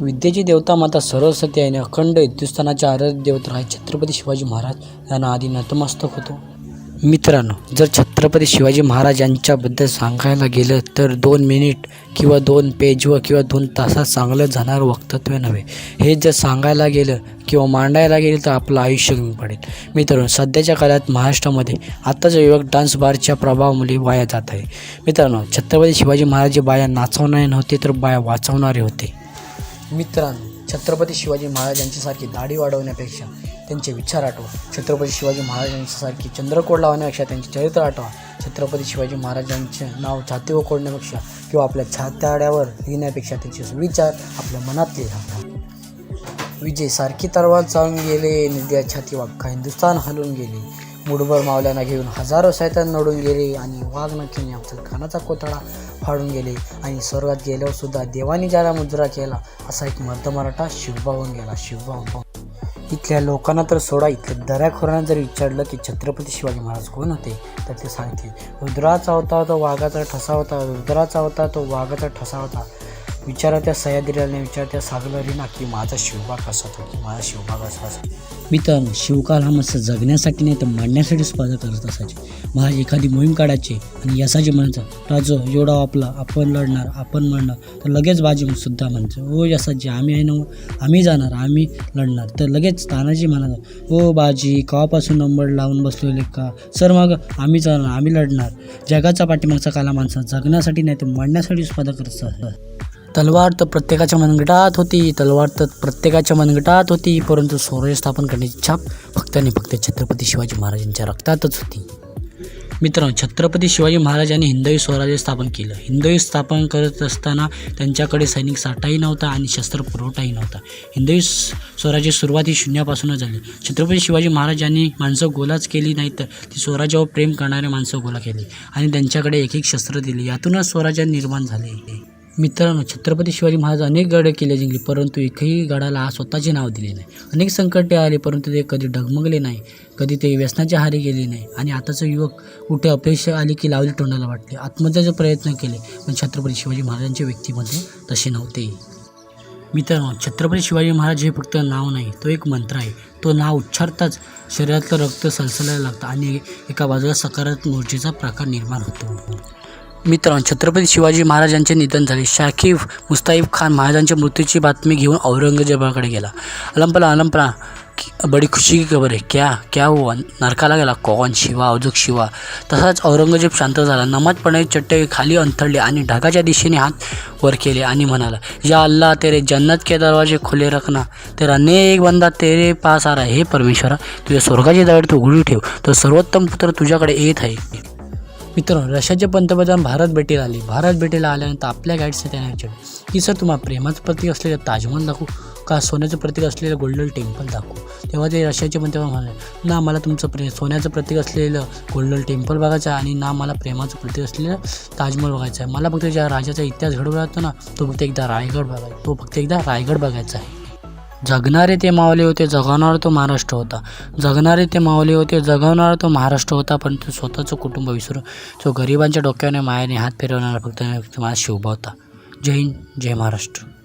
विद्येची देवता माता सरस्वती आणि अखंड हिंदुस्थानाचे आराध्य देवता आहे छत्रपती शिवाजी महाराज यांना आधी नतमस्तक होतो. मित्रांनो जर छत्रपती शिवाजी महाराज यांच्याबद्दल सांगायला गेलं तर दोन मिनिट किंवा दोन पेज व किंवा दोन तासात चांगलं जाणारं वक्तव्य नव्हे. हे जर सांगायला गेलं किंवा मांडायला गेलं तर आपलं आयुष्य कमी पडेल. मित्रांनो सध्याच्या काळात महाराष्ट्रामध्ये आत्ताचा युवक डान्स बारच्या प्रभावामुळे वाया जात आहे. मित्रांनो छत्रपती शिवाजी महाराज बाया नाचवणारे नव्हते तर बाया वाचवणारे होते. मित्रांनो छत्रपती शिवाजी महाराजांच्यासारखी दाढी वाढवण्यापेक्षा त्यांचे विचार आठवा. छत्रपती शिवाजी महाराजांच्यासारखी चंद्रकोड लावण्यापेक्षा त्यांचे चरित्र आठवा. छत्रपती शिवाजी महाराजांचे नाव छातीवर कोडण्यापेक्षा किंवा आपल्या छात्याड्यावर लिहिण्यापेक्षा त्यांचे विचार आपल्या मनातले लिहा विजय सारखी तरवार चालून गेले निद्या छाती वाक्का हिंदुस्थान हलून गेले. मुठभर मावल्यांना घेऊन हजारो सैतान नडून गेले आणि वाघ नखीने आमचा खानाचा कोथळा फाडून गेले आणि स्वर्गात गेल्यावर सुद्धा देवानी ज्याला मुजरा केला असा एक मर्द मराठा शिवबा होऊन गेला शिवबा इथल्या लोकांना तर सोडा इथल्या दऱ्याखोरांना जर विचारलं की छत्रपती शिवाजी महाराज कोण होते तर ते सांगतील रुद्राचा होता तो वाघाचा ठसा होता रुद्राचा होता तो वाघाचा ठसा होता. विचारा त्या सह्याद्रीला विचार त्या सागलरीना की माझा शिवबा कसा होता की माझा शिवबा कसा असा तर शिवकाल हा मस्त जगण्यासाठी नाही तर मांडण्यासाठी स्पर्धा करत असायचे. माझी एखादी मोहीम काढायची आणि यसाजी म्हणायचं राजो एवढा आपला आपण लढणार आपण मरणार. तर लगेच बाजी सुद्धा म्हणायचं ओ यसाजी आम्ही आहे ना आम्ही जाणार आम्ही लढणार. तर लगेच तानाजी म्हणायचं ओ बाजी कवापासून नंबर लावून बसलेले का? सर मग आम्ही जाणार आम्ही लढणार. जगाचा पाठीमागचा काला माणसा जगण्यासाठी नाही तर मरण्यासाठी स्पर्धा करत असतात तलवार तर प्रत्येकाच्या मनगटात होती तलवार तर प्रत्येकाच्या मनगटात होती परंतु स्वराज्य स्थापन करण्याची छाप फक्त आणि फक्त छत्रपती शिवाजी महाराजांच्या रक्तातच होती. मित्रांनो छत्रपती शिवाजी महाराजांनी हिंदवी स्वराज्य स्थापन केलं. हिंदवी स्थापन करत असताना त्यांच्याकडे सैनिक साठाही नव्हता आणि शस्त्र पुरवठाही नव्हता. हिंदवी स्वराज्य सुरुवात ही शून्यापासूनच झाली. छत्रपती शिवाजी महाराजांनी माणसं गोलाच केली नाही तर ती स्वराज्यावर प्रेम करणारे माणसं गोला केली आणि त्यांच्याकडे एक एक शस्त्र दिली. यातूनच स्वराज्य निर्माण झाले. मित्रांनो छत्रपती शिवाजी महाराज अनेक गड किल्ले जिंकले परंतु एकही गडाला स्वतःचे नाव दिले नाही. अनेक संकटे आले परंतु ते कधी डगमगले नाही कधी ते व्यसनाच्या हारी गेले नाही. आणि आताचं युवक कुठे अपेक्षा आली की लावली तोंडाला वाटले आत्महत्याचे प्रयत्न केले पण छत्रपती शिवाजी महाराजांच्या व्यक्तीमध्ये तसे नव्हते. मित्रांनो छत्रपती शिवाजी महाराज हे फक्त नाव नाही तो एक मंत्र आहे. तो नाव उच्चारताच शरीरातलं रक्त सलसलायला लागतं आणि एका बाजूला सकारात्मक ऊर्जेचा प्रकार निर्माण होतो. मित्रांनो छत्रपती शिवाजी महाराजांचे निधन झाले. शाकिफ मुस्ताईफ खान महाराजांच्या मृत्यूची बातमी घेऊन औरंगजेबाकडे गेला. अलंपला अलंपला बडी खुशी की खबर आहे. क्या क्या हुआ? नरकाला गेला. कौन शिवा अजूक शिवा. तसाच औरंगजेब शांत झाला. नमाजपणे चट्टे खाली अंथरले आणि ढगाच्या दिशेने हात वर केले आणि म्हणाला या अल्लाह तेरे जन्नत के दरवाजे खुले रखना. तेरा अनेक बंदा तेरे पास आ रहा हे. परमेश्वरा तुझ्या स्वर्गाची दगड तू उघडी ठेव. तर सर्वोत्तम पुत्र तुझ्याकडे येत आहे. मित्रांनो रशियाचे पंतप्रधान भारत भेटीला आले. भारत भेटीला आल्यानंतर आपल्या गाईडचे त्याने विचारले. की सर तुम्हाला प्रेमाचं प्रतीक असलेलं ताजमहल दाखवू का? सोन्याचं प्रतीक असलेलं गोल्डन टेम्पल दाखवू? तेव्हा ते रशियाचे पंतप्रधान म्हणाले ना मला तुमचं प्रे सोन्याचं प्रतीक असलेलं गोल्डन टेम्पल बघायचं आहे आणि ना मला प्रेमाचं प्रतीक असलेलं ताजमहल बघायचं आहे. मला फक्त ज्या राजाचा इतिहास घडवला जातो ना तो फक्त एकदा रायगड बघायचा तो फक्त एकदा रायगड बघायचा आहे. जगणारे ते मावले होते जगवणार तो महाराष्ट्र होता. जगणारे ते मावले होते जगवणार तो महाराष्ट्र होता पण तो स्वतःचं कुटुंब विसरून तो गरिबांच्या डोक्याने मायाने हात फिरवणारा फक्त आणि फक्त माझा शिवबा होता. जय हिंद जय महाराष्ट्र.